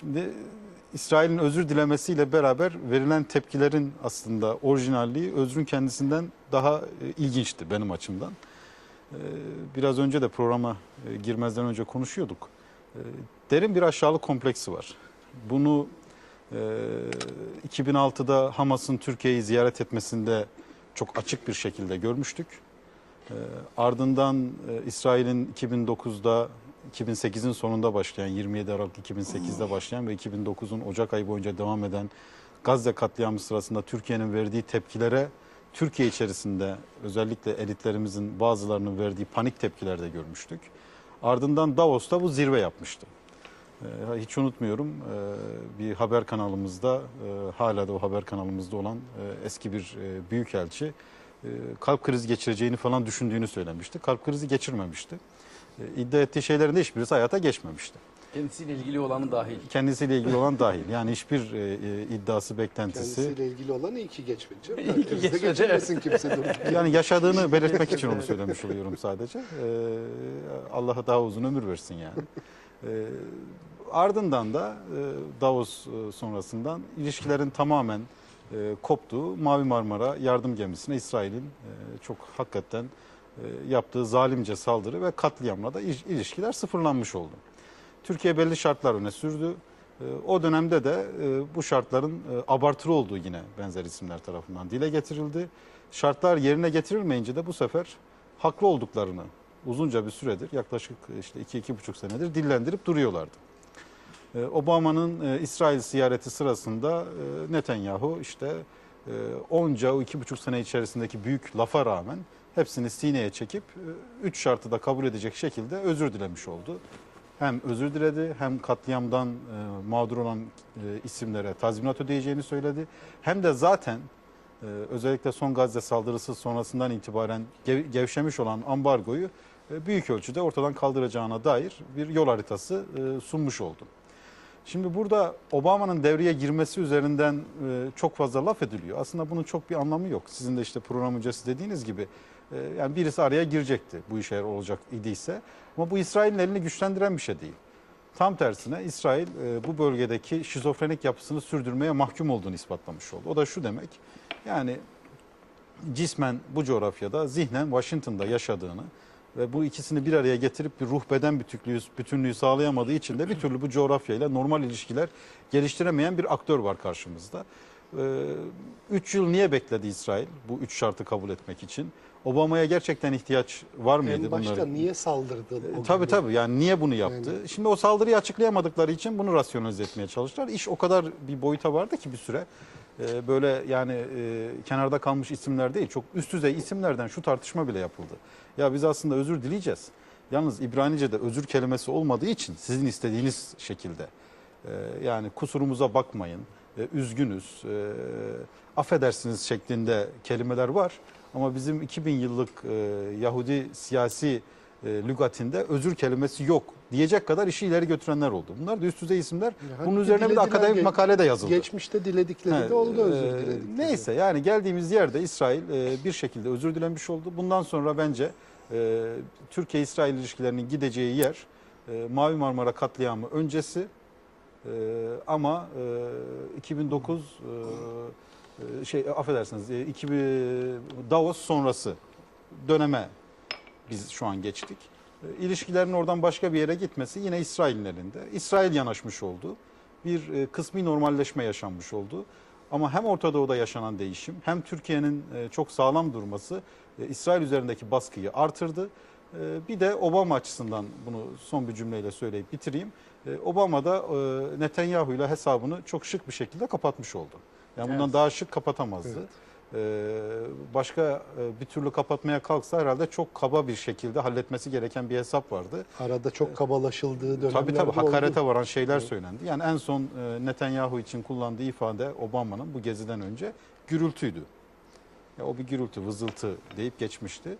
Şimdi İsrail'in özür dilemesiyle beraber verilen tepkilerin aslında orijinalliği özrün kendisinden daha e, ilginçti benim açımdan. E, Biraz önce de programa e, girmezden önce konuşuyorduk. Derin bir aşağılık kompleksi var. Bunu e, 2006'da Hamas'ın Türkiye'yi ziyaret etmesinde çok açık bir şekilde görmüştük. Ardından İsrail'in 2009'da 2008'in sonunda başlayan 27 Aralık 2008'de başlayan ve 2009'un Ocak ayı boyunca devam eden Gazze katliamı sırasında Türkiye'nin verdiği tepkilere Türkiye içerisinde özellikle elitlerimizin bazılarının verdiği panik tepkiler de görmüştük. Ardından Davos'ta bu zirve yapmıştı. Ee, Hiç unutmuyorum e, bir haber kanalımızda e, hala da o haber kanalımızda olan eski bir büyükelçi kalp krizi geçireceğini falan düşündüğünü söylemişti. Kalp krizi geçirmemişti. E, İddia ettiği şeylerin hiçbirisi hayata geçmemişti. Kendisiyle ilgili olanı dahil. Kendisiyle ilgili olan dahil. Yani hiçbir e, e, iddiası, beklentisi. Kendisiyle ilgili olan iyi ki geçmedi. canım. İyi ki geçmedi, kimse. Yani yaşadığını belirtmek için onu söylemiş oluyorum sadece. Ee, Allah'a daha uzun ömür versin yani. Ee, ardından da e, Davos e, sonrasından ilişkilerin tamamen e, koptuğu Mavi Marmara yardım gemisine İsrail'in e, çok hakikaten yaptığı zalimce saldırı ve katliamla da il- ilişkiler sıfırlanmış oldu. Türkiye belli şartlar öne sürdü. E, O dönemde de e, bu şartların e, abartılı olduğu yine benzer isimler tarafından dile getirildi. Şartlar yerine getirilmeyince de bu sefer haklı olduklarını uzunca bir süredir yaklaşık işte iki iki buçuk senedir dillendirip duruyorlardı. E, Obama'nın e, İsrail ziyareti sırasında e, Netanyahu işte e, onca o iki buçuk sene içerisindeki büyük lafa rağmen hepsini sineye çekip e, üç şartı da kabul edecek şekilde özür dilemiş oldu. Hem özür diledi hem katliamdan e, mağdur olan e, isimlere tazminat ödeyeceğini söyledi. Hem de zaten özellikle son Gazze saldırısı sonrasından itibaren gev- gevşemiş olan ambargoyu büyük ölçüde ortadan kaldıracağına dair bir yol haritası sunmuş oldu. Şimdi burada Obama'nın devreye girmesi üzerinden e, çok fazla laf ediliyor. Aslında bunun çok bir anlamı yok. Sizin de işte program öncesi dediğiniz gibi e, yani birisi araya girecekti bu iş eğer olacak idiyse. Ama bu İsrail'in elini güçlendiren bir şey değil. Tam tersine İsrail e, bu bölgedeki şizofrenik yapısını sürdürmeye mahkum olduğunu ispatlamış oldu. O da şu demek yani cismen bu coğrafyada zihnen Washington'da yaşadığını ve bu ikisini bir araya getirip bir ruh beden bütünlüğü, bütünlüğü sağlayamadığı için de bir türlü bu coğrafyayla normal ilişkiler geliştiremeyen bir aktör var karşımızda. Ee, Üç yıl niye bekledi İsrail bu üç şartı kabul etmek için? Obama'ya gerçekten ihtiyaç var mıydı En başta bunların? niye saldırdın? o E, Tabii tabii yani niye bunu yaptı? Şimdi o saldırıyı açıklayamadıkları için bunu rasyonalize etmeye çalıştılar. İş o kadar bir boyuta vardı ki bir süre. E, böyle yani e, kenarda kalmış isimler değil çok üst düzey isimlerden şu tartışma bile yapıldı. Ya biz aslında özür dileyeceğiz. Yalnız İbranice'de özür kelimesi olmadığı için sizin istediğiniz şekilde e, yani kusurumuza bakmayın, e, üzgünüz, affedersiniz şeklinde kelimeler var. Ama bizim 2000 yıllık Yahudi siyasi lügatinde özür kelimesi yok diyecek kadar işi ileri götürenler oldu. Bunlar da üst düzey isimler. Yani Bunun üzerine bir de akademik ge- makale de yazıldı. Geçmişte diledikleri He, de oldu özür e, diledikleri. Neyse yani geldiğimiz yerde İsrail e, bir şekilde özür dilemiş oldu. Bundan sonra bence e, Türkiye-İsrail ilişkilerinin gideceği yer e, Mavi Marmara katliamı öncesi e, ama e, 2009 e, e, şey affedersiniz e, 2000 Davos sonrası döneme biz şu an geçtik. E, İlişkilerin oradan başka bir yere gitmesi yine İsrail'in elinde. İsrail yanaşmış oldu. Bir e, kısmi normalleşme yaşanmış oldu. Ama hem Orta Doğu'da yaşanan değişim hem Türkiye'nin e, çok sağlam durması İsrail üzerindeki baskıyı artırdı. Bir de Obama açısından bunu son bir cümleyle söyleyip bitireyim. Obama da Netanyahu ile hesabını çok şık bir şekilde kapatmış oldu. Yani bundan Evet. daha şık kapatamazdı. Evet. Ee, başka e, bir türlü kapatmaya kalksa herhalde çok kaba bir şekilde halletmesi gereken bir hesap vardı. Arada çok kabalaşıldığı dönemler Tabii tabii oldu. hakarete varan şeyler söylendi. Yani en son e, Netanyahu için kullandığı ifade Obama'nın bu geziden önce gürültüydü. Ya o bir gürültü, vızıltı deyip geçmişti.